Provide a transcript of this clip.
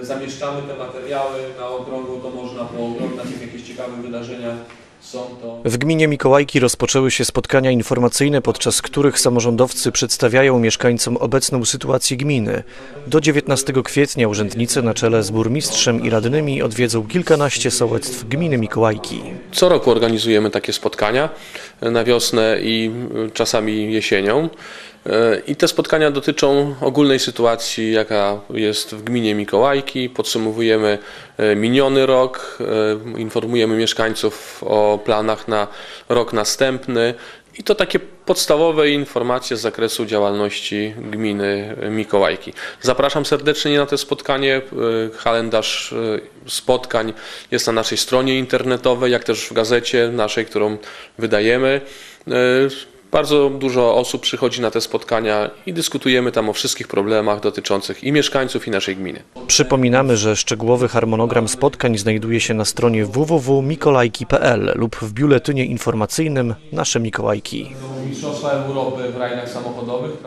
y, zamieszczamy te materiały na okrągło, to można pooglądać, jak jakieś ciekawe wydarzenia. W gminie Mikołajki rozpoczęły się spotkania informacyjne, podczas których samorządowcy przedstawiają mieszkańcom obecną sytuację gminy. Do 19 kwietnia urzędnicy na czele z burmistrzem i radnymi odwiedzą kilkanaście sołectw gminy Mikołajki. Co roku organizujemy takie spotkania na wiosnę i czasami jesienią. Y, I te spotkania dotyczą ogólnej sytuacji, jaka jest w gminie Mikołajki. Podsumowujemy y, miniony rok, y, informujemy mieszkańców o planach na rok następny. I to takie podstawowe informacje z zakresu działalności gminy Mikołajki. Zapraszam serdecznie na to spotkanie. Y, Kalendarz y, spotkań jest na naszej stronie internetowej, jak też w gazecie naszej, którą wydajemy. Bardzo dużo osób przychodzi na te spotkania i dyskutujemy tam o wszystkich problemach dotyczących i mieszkańców, i naszej gminy. Przypominamy, że szczegółowy harmonogram spotkań znajduje się na stronie www.mikolajki.pl lub w biuletynie informacyjnym Nasze Mikołajki. Mistrzostwa Europy w rajdach samochodowych.